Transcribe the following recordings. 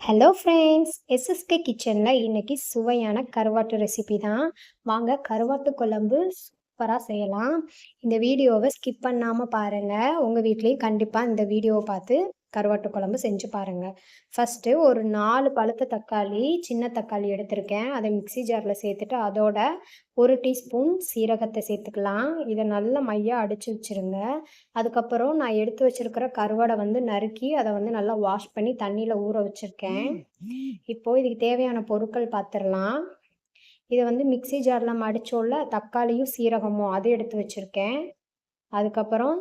Hello friends SSK கிச்சனில் இன்றைக்கி சுவையான கருவாட்டு ரெசிபி தான். வாங்க கருவாட்டு குழம்பு சூப்பராக செய்யலாம். இந்த வீடியோவை ஸ்கிப் பண்ணாமல் பாருங்கள் உங்கள் வீட்லேயும் கண்டிப்பாக இந்த வீடியோவை பார்த்து கருவாட்டு குழம்பு செஞ்சு பாருங்கள் ஃபஸ்ட்டு ஒரு நாலு பழுத்த தக்காளி சின்ன தக்காளி எடுத்திருக்கேன். அதை மிக்ஸி ஜாரில் சேர்த்துட்டு அதோட ஒரு டீஸ்பூன் சீரகத்தை சேர்த்துக்கலாம். இதை நல்லா மையாக அடித்து வச்சுருங்க. அதுக்கப்புறம் நான் எடுத்து வச்சிருக்கிற கருவாடை வந்து நறுக்கி அதை வந்து நல்லா வாஷ் பண்ணி தண்ணியில் ஊற வச்சுருக்கேன். இப்போது இதுக்கு தேவையான பொருட்கள் பார்த்துடலாம் இதை வந்து மிக்ஸி ஜாரில் மடிச்சோல்ல தக்காளியும் சீரகமும் அது எடுத்து வச்சுருக்கேன். அதுக்கப்புறம்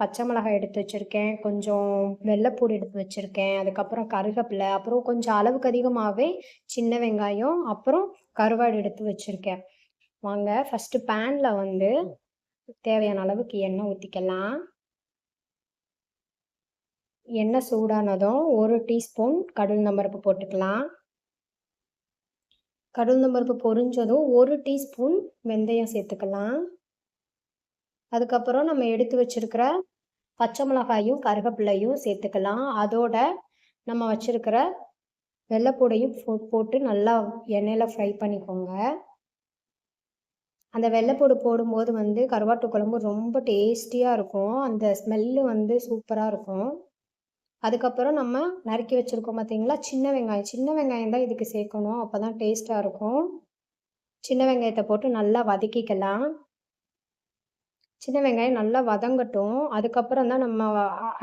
பச்சை மிளகாய் எடுத்து வச்சுருக்கேன். கொஞ்சம் வெள்ளைப்பூடு எடுத்து வச்சுருக்கேன். அதுக்கப்புறம் கருகப்பிலை அப்புறம் கொஞ்சம் அளவுக்கு அதிகமாகவே சின்ன வெங்காயம் அப்புறம் கருவாடு எடுத்து வச்சுருக்கேன். வாங்க ஃபஸ்ட்டு பேனில் வந்து தேவையான அளவுக்கு எண்ணெய் ஊற்றிக்கலாம் எண்ணெய் சூடானதும் ஒரு டீஸ்பூன் கடல் நம்பருப்பு போட்டுக்கலாம். கடல் பொரிஞ்சதும் ஒரு டீஸ்பூன் வெந்தயம் சேர்த்துக்கலாம். அதுக்கப்புறம் நம்ம எடுத்து வச்சிருக்கிற பச்சை மிளகாயும் கருகப்பிள்ளையும் சேர்த்துக்கலாம். அதோட நம்ம வச்சிருக்கிற வெள்ளைப்பூடையும் போட்டு நல்லா எண்ணெயில் ஃப்ரை பண்ணிக்கோங்க. அந்த வெள்ளைப்பூடு போடும்போது வந்து கருவாட்டு குழம்பு ரொம்ப டேஸ்டியாக இருக்கும். அந்த ஸ்மெல்லு வந்து சூப்பராக இருக்கும். அதுக்கப்புறம் நம்ம நறுக்கி வச்சுருக்கோம் பார்த்தீங்களா சின்ன வெங்காயம். சின்ன வெங்காயம் தான் இதுக்கு சேர்க்கணும். அப்போ தான் டேஸ்ட்டாக இருக்கும். சின்ன வெங்காயத்தை போட்டு நல்லா வதக்கிக்கலாம். சின்ன வெங்காயம் நல்லா வதங்கட்டும். அதுக்கப்புறம் தான் நம்ம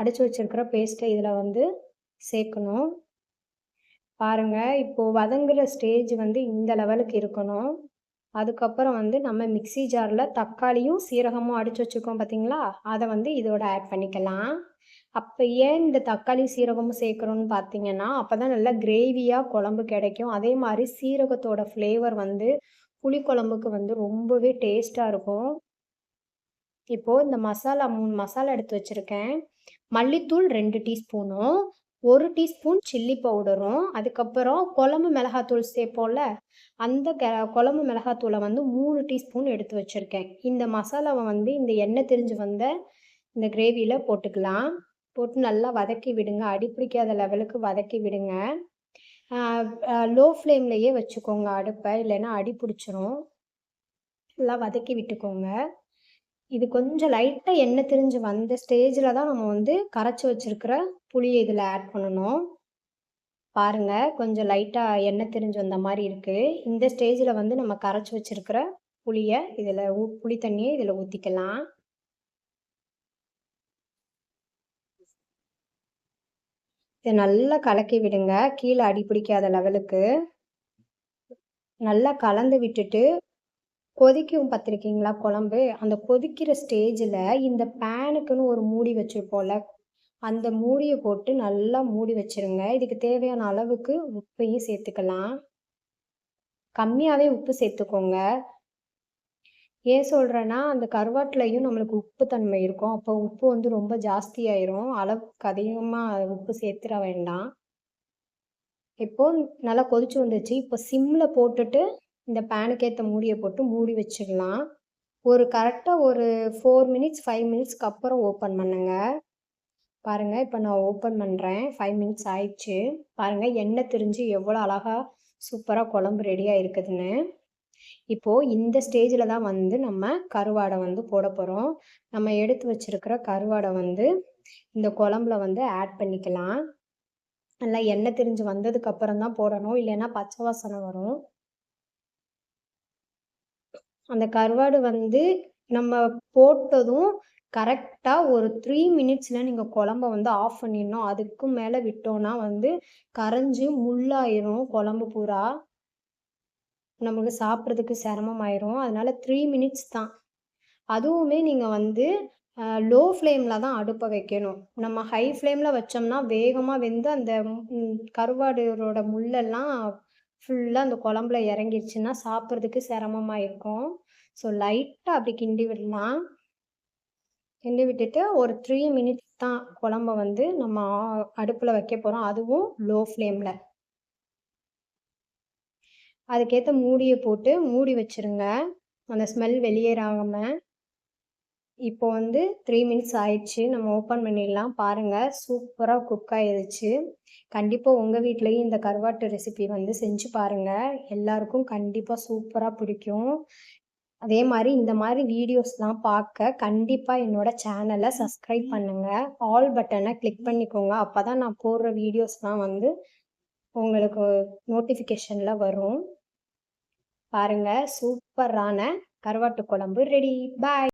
அடித்து வச்சுருக்கிற பேஸ்ட்டை இதில் வந்து சேர்க்கணும். பாருங்கள் இப்போது வதங்குற ஸ்டேஜ் வந்து இந்த லெவலுக்கு இருக்கணும். அதுக்கப்புறம் வந்து நம்ம மிக்சி ஜாரில் தக்காளியும் சீரகமும் அடித்து வச்சுருக்கோம் பார்த்தீங்களா அதை வந்து இதோட ஆட் பண்ணிக்கலாம். அப்போ ஏன் இந்த தக்காளி சீரகமும் சேர்க்குறோன்னு பார்த்தீங்கன்னா அப்போ தான் நல்லா கிரேவியாக குழம்பு கிடைக்கும். அதே மாதிரி சீரகத்தோட ஃப்ளேவர் வந்து புளிக்குழம்புக்கு வந்து ரொம்பவே டேஸ்ட்டாக இருக்கும். இப்போது இந்த மசாலா மூணு மசாலா எடுத்து வச்சுருக்கேன். மல்லித்தூள் ரெண்டு டீஸ்பூனும் ஒரு டீஸ்பூன் சில்லி பவுடரும் அதுக்கப்புறம் குழம்பு மிளகாத்தூள் சேர்ப்போம்ல அந்த க குழம்பு மிளகாத்தூளை வந்து மூணு டீஸ்பூன் எடுத்து வச்சுருக்கேன். இந்த மசாலாவை வந்து இந்த எண்ணெய் தெரிஞ்சு வந்த இந்த கிரேவியில் போட்டுக்கலாம். போட்டு நல்லா வதக்கி விடுங்க. அடி பிடிக்காத லெவலுக்கு வதக்கி விடுங்க. லோ ஃப்ளேம்லையே வச்சுக்கோங்க அடுப்பை. இல்லைன்னா அடி பிடிச்சிரும். நல்லா வதக்கி விட்டுக்கோங்க. இது கொஞ்சம் லைட்டாக எண்ணெய் திரிஞ்சு வந்த ஸ்டேஜில் தான் நம்ம வந்து கரைச்சி வச்சுருக்கிற புளியை இதில் ஆட் பண்ணணும். பாருங்கள் கொஞ்சம் லைட்டாக எண்ணெய் திரிஞ்சு வந்த மாதிரி இருக்குது இந்த ஸ்டேஜில் வந்து நம்ம கரைச்சி வச்சுருக்கிற புளியை இதில் ஊ புளி தண்ணியை இதில் ஊற்றிக்கலாம் இதை நல்லா கலக்கி விடுங்க. கீழே அடி பிடிக்காத லெவலுக்கு. நல்லா கலந்து விட்டுட்டு கொதிக்கும் பார்த்துருக்கீங்களா குழம்பு? அந்த கொதிக்கிற ஸ்டேஜில் இந்த பேனுக்குன்னு ஒரு மூடி வச்சுருப்போம்ல அந்த மூடியை போட்டு நல்லா மூடி வச்சுருங்க. இதுக்கு தேவையான அளவுக்கு உப்பையும் சேர்த்துக்கலாம். கம்மியாகவே உப்பு சேர்த்துக்கோங்க. ஏன் சொல்கிறேன்னா அந்த கருவாட்டிலையும் நம்மளுக்கு உப்பு தன்மை இருக்கும். அப்போ உப்பு வந்து ரொம்ப ஜாஸ்தியாயிரும். அளவுக்கு அதிகமாக உப்பு சேர்த்துட வேண்டாம். இப்போ நல்லா கொதிச்சு வந்துச்சு இப்போ சிம்மில் போட்டுட்டு இந்த பேனுக்கேற்ற மூடியை போட்டு மூடி வச்சிடலாம். ஒரு கரெக்டாக ஒரு ஃபோர் மினிட்ஸ் ஃபைவ் மினிட்ஸ்க்கு அப்புறம் ஓப்பன் பண்ணுங்க. பாருங்கள் இப்போ நான் ஓப்பன் பண்ணுறேன் ஃபைவ் மினிட்ஸ் ஆயிடுச்சு. பாருங்கள் எண்ணெய் திரிஞ்சு எவ்வளோ அழகாக சூப்பராக குழம்பு ரெடியாக இருக்குதுன்னு. இப்போது இந்த ஸ்டேஜில் தான் வந்து நம்ம கருவாடை வந்து போட போகிறோம் நம்ம எடுத்து வச்சுருக்கிற கருவாடை வந்து இந்த குழம்புல வந்து ஆட் பண்ணிக்கலாம். நல்லா எண்ணெய் திரிஞ்சு வந்ததுக்கு அப்புறம் தான் போடணும். இல்லைன்னா பச்சை வாசனை வரும். அந்த கருவாடு வந்து நம்ம போட்டதும் கரெக்டாக ஒரு த்ரீ மினிட்ஸில் நீங்கள் குழம்ப வந்து ஆஃப் பண்ணிடணும். அதுக்கும் மேலே விட்டோன்னா வந்து கரைஞ்சி முள்ளாயிரும் குழம்பு பூரா. நமக்கு சாப்பிட்றதுக்கு சிரமமாயிரும். அதனால த்ரீ மினிட்ஸ் தான். அதுவுமே நீங்கள் வந்து லோ ஃப்ளேமில் தான் அடுப்பை வைக்கணும். நம்ம ஹை ஃப்ளேமில் வச்சோம்னா வேகமாக வெந்து அந்த கருவாடுகளோட முள்ளெல்லாம் ஃபுல்லாக அந்த குழம்புல இறங்கிருச்சுன்னா சாப்பிட்றதுக்கு சிரமமாக இருக்கும் ஸோ லைட்டாக அப்படி கிண்டி விடலாம். கிண்டி விட்டுட்டு ஒரு த்ரீ மினிட்ஸ் தான் குழம்ப வந்து நம்ம அடுப்பில் வைக்க போகிறோம் அதுவும் லோ ஃப்ளேமில் அதுக்கேற்ற மூடியை போட்டு மூடி வச்சுருங்க. அந்த ஸ்மெல் வெளியேறாமல் இப்போ வந்து த்ரீ மினிட்ஸ் ஆயிடுச்சு. நம்ம ஓப்பன் பண்ணிடலாம். பாருங்கள் சூப்பராக குக் ஆயிடுச்சு கண்டிப்பாக உங்கள் வீட்லேயும் இந்த கருவாட்டு ரெசிபி வந்து செஞ்சு பாருங்கள் எல்லாருக்கும் கண்டிப்பாக சூப்பராக பிடிக்கும். அதே மாதிரி இந்த மாதிரி வீடியோஸ்லாம் பார்க்க கண்டிப்பாக என்னோட சேனலை சப்ஸ்கிரைப் பண்ணுங்கள் ஆல் பட்டனை கிளிக் பண்ணிக்கோங்க. அப்போ தான் நான் போடுற வீடியோஸ்லாம் வந்து உங்களுக்கு நோட்டிஃபிகேஷனில் வரும். பாருங்கள் சூப்பரான கருவாட்டு குழம்பு ரெடி. பாய்.